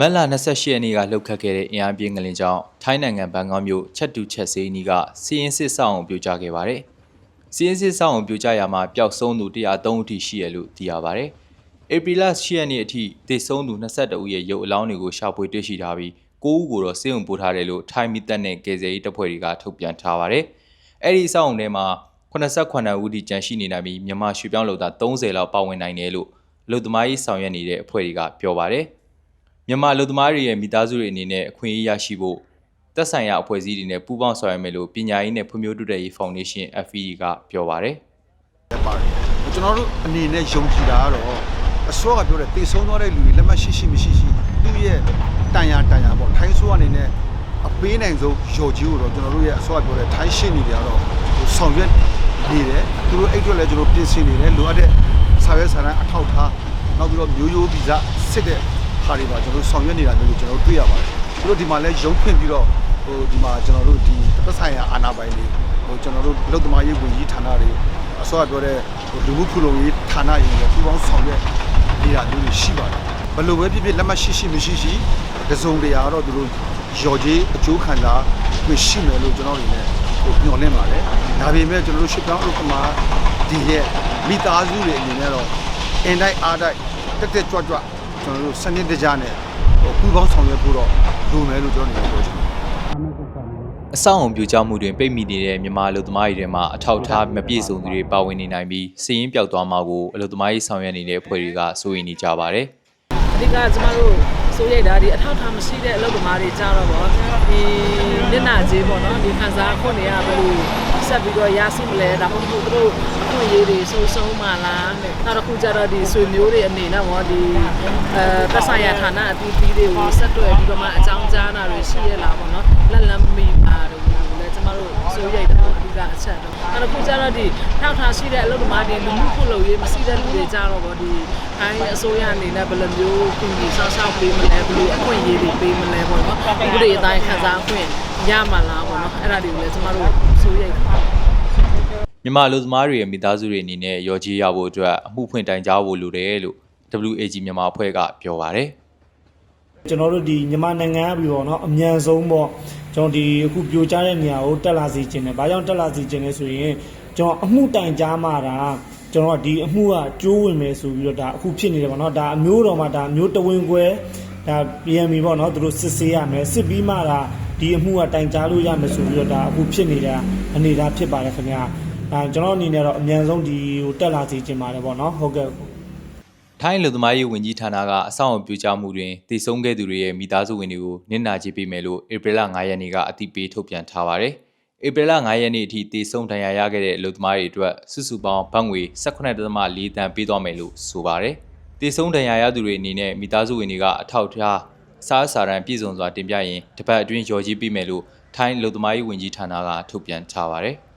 မက်လာ28ရက်နေ့ကလှုပ်ခတ်ခဲ့တဲ့အင်အားပြင်းငလင်ကြောင့်ထိုင်းနိုင်ငံဘန်ကောက်မြို့ချက်တူချက်စေးနီးကစီရင်စစ်ဆောင်အောင်ပြိုကျခဲ့ပါတယ်။စီရင်စစ်ဆောင်အောင်ပြိုကျရာမှာပျောက်ဆုံးသူ103ဦးထိရှိရလို့သိရပါတယ်။ဧပြီလ10ရက်နေ့အထိသေဆုံးသူ22ဦးရဲ့ရုပ်အလောင်းတွေကိုရှာဖွေတွေ့ရှိထားပြီး9ဦးကိုတော့စေယုံပို့ထားတယ်လို့ထိုင်းမီတပ်နဲ့ကေဇယ်ရေးတပ်ဖွဲ့တွေကထုတ်ပြန်ထားပါတယ်။အဲ့ဒီအဆောင်အုံထဲမှာ89ဦးထိကျန်ရှိနေနိုင်ပြီးမြန်မာရွှေပြောင်းလုပ်သား30လောက်ပါဝင်နိုင်တယ်လို့လူသမားရေးဆောင်ရွက်နေတဲ့အဖွဲ့တွေကပြောပါတယ်။ မြန်မာလူသမားတွေရဲ့မိသားစုတွေအနေနဲ့အခွင့်အရေးရရှိဖို့သက်ဆိုင်ရာအဖွဲ့အစည်းတွေနဲ့ပူးပေါင်းဆောင်ရွက်မယ်လို့ပညာရေးနဲ့ဖွံ့ဖြိုးတိုးတက်ရေးဖောင်ဒေးရှင်း FED ကပြောပါရယ်လည်းပါတယ်ကျွန်တော်တို့အနေနဲ့ယုံကြည်တာကတော့အစောကပြောတဲ့တေဆုံးသွားတဲ့လူတွေလက်မှတ်ရှိရှိမရှိရှိသူ့ရဲ့တန်ရာတန်ရာပေါ့ထိုင်းဆိုးအနေနဲ့အပေးနိုင်ဆုံးယော်ကြီးကိုတော့ကျွန်တော်တို့ရဲ့အစောကပြောတဲ့ထိုင်းရှင်းနေတယ်ကတော့ဆောင်ရွက်နေတယ်သူတို့အဲ့အတွက်လည်းကျွန်တော်ပြင်ဆင်နေတယ်လိုအပ်တဲ့စာရွက်စာတမ်းအထောက်ထားနောက်ပြီးတော့မျိုးရိုးဗီဇစစ်တဲ့ ဟာတွေပါကျွန်တော်တို့ဆောင်ရွက်နေတာမျိုးကိုကျွန်တော်တို့တွေ့ရပါတယ်သူတို့ဒီမှာလည်းရုံးဖွင့်ပြီးတော့ဟိုဒီမှာကျွန်တော်တို့ဒီသက်ဆိုင်ရာအာဏာပိုင်တွေဟိုကျွန်တော်တို့လုံသမားရေးဝန်ကြီးဌာနတွေအစောကပြောတဲ့ဟိုလူမှုဖူလုံရေးဌာနတွေနဲ့ပူးပေါင်းဆောင်ရွက်နေတာမျိုးတွေရှိပါတယ်ဘယ်လိုပဲဖြစ်ဖြစ်လက်မှတ်ရှိရှိမရှိရှိတစုံတရာတော့သူတို့ရော်ကြီးအကျိုးခံစားခွင့်ရှိမယ်လို့ကျွန်တော်တို့လည်းဟိုမျှော်လင့်ပါတယ်ဒါပေမဲ့ကျွန်တော်တို့ရှစ်ပြောင်းဥက္ကမဒီရဲ့မိသားစုတွေအနေနဲ့တော့အင်တိုက်အားတိုက်တက်တက်ကြွကြွ ကျွန်တော်တို့စနစ်တကျနဲ့ဟိုပူးပေါင်းဆောင်ရွက်ဖို့တော့လိုမယ်လို့ကျွန်တော်တို့ပြောချင်ပါတယ်အဆောင်အုံပြိုကျမှုတွင်ပိတ်မိနေတဲ့မြန်မာလူသမားတွေထဲမှာအထောက်အထားမပြည့်စုံသူတွေပါဝင်နေနိုင်ပြီးစီးရင်ပျောက်သွားမှာကိုအလူသမားရေးဆောင်ရွက်နေတဲ့အဖွဲ့တွေကစိုးရိမ်နေကြပါတယ်အဓိကကျမတို့စိုးရိမ်တာဒီအထောက်အထားမရှိတဲ့အလုပ်သမားတွေကြတော့ဗောဒီမျက်နှာကြီးပေါ့နော်ဒီခံစားခွင့်တွေကဘယ်လို ဆက်ပြီးတော့ရရှိမလဲဒါမှမဟုတ်သူတို့အခွင့်အရေးတွေစိုးဆုံးမှလားနောက်တစ်ခုကျတော့ဒီဆွေမျိုးတွေအနေနဲ့ဗောဒီအဲသက်ဆိုင်ရာဌာနအသီးသီးတွေကိုဆက်တွယ်ပြီးတော့မှအကြောင်းကြားတာတွေရှိရလားဗောနော်လက်လမ်းမီပါတယ်လည်းကျမတို့စိုးရိမ်တယ်အဓိကအချက်တော့နောက်တစ်ခုကျတော့ဒီထောက်ထားရှိတဲ့အလုပ်သမားတွေလူမှုခုလုပ်ရေးမရှိတဲ့လူတွေကြတော့ဗောဒီအိုင်းအစိုးရအနေနဲ့ဘယ်လိုမျိုးကူညီဆောက်ရှောက်ပေးမလဲဘယ်လိုအခွင့်အရေးတွေပေးမလဲပေါ့နော်ဒီလိုအတိုင်းခံစားခွင့် ရမှာလားပေါ့နော်အဲ့ဒါတွေကိုလည်းကျမတို့စိုးရိမ်တယ် မြန်မာလူသမားတွေရဲ့မိသားစုတွေအနေနဲ့ရော်ကြီးရဖို့အတွက်အမှုဖွင့်တိုင်ကြားဖို့လိုတယ်လို့ WAG မြန်မာအဖွဲ့ကပြောပါတယ် ကျွန်တော်တို့ဒီမြန်မာနိုင်ငံကပြီးတော့เนาะအမြန်ဆုံးပေါ့ကျွန်တော်ဒီအခုပြိုကျတဲ့နေရာကိုတက်လာစေခြင်းတယ်။ဘာကြောင့်တက်လာစေခြင်းလဲဆိုရင်ကျွန်တော်အမှုတိုင်ကြားမှာဒါကျွန်တော်ကဒီအမှုကကျိုးဝင်မယ်ဆိုပြီးတော့ဒါအခုဖြစ်နေတယ်ပေါ့เนาะဒါအမျိုးတော်မှာဒါအမျိုးတဝင်းခွဲဒါ PMB ပေါ့เนาะသူတို့စစ်ဆေးရမယ်စစ်ပြီးမှဒါ ဒီအမှုကတိုင်ကြားလို့ရမယ်ဆိုပြီးတော့ဒါအခုဖြစ်နေတာအနေဒါဖြစ်ပါတယ်ခင်ဗျာအဲကျွန်တော်အနေနဲ့တော့အမြန်ဆုံးဒီဟိုတက်လာစေချင်ပါတယ်ပေါ့နော်ဟုတ်ကဲ့ထိုင်းလူသမားရေးဝန်ကြီးဌာနကအဆောင်အပြုကြမှုတွင်တည်ဆုံးခဲ့သူတွေရဲ့မိသားစုဝင်တွေကိုနစ်နာကြေးပေးမယ်လို့ဧပြီလ9ရက်နေ့ကအတိပေးထုတ်ပြန်ထားပါတယ်။ဧပြီလ9ရက်နေ့အထိတည်ဆုံးဒဏ်ရာရခဲ့တဲ့လူသမားတွေအတွက်စုစုပေါင်းဘတ်ငွေ18.4တန်ပေးသွားမယ်လို့ဆိုပါတယ်။တည်ဆုံးဒဏ်ရာရသူတွေအနေနဲ့မိသားစုဝင်တွေကအထောက်ထား စားအစာရန်ပြည်စုံစွာတင်ပြရင်တစ်ပတ်အတွင်းရော်ကြီးပေးမယ်လို့ထိုင်းလူသမားရေးဝန်ကြီးဌာနကထုတ်ပြန်ထားပါတယ်။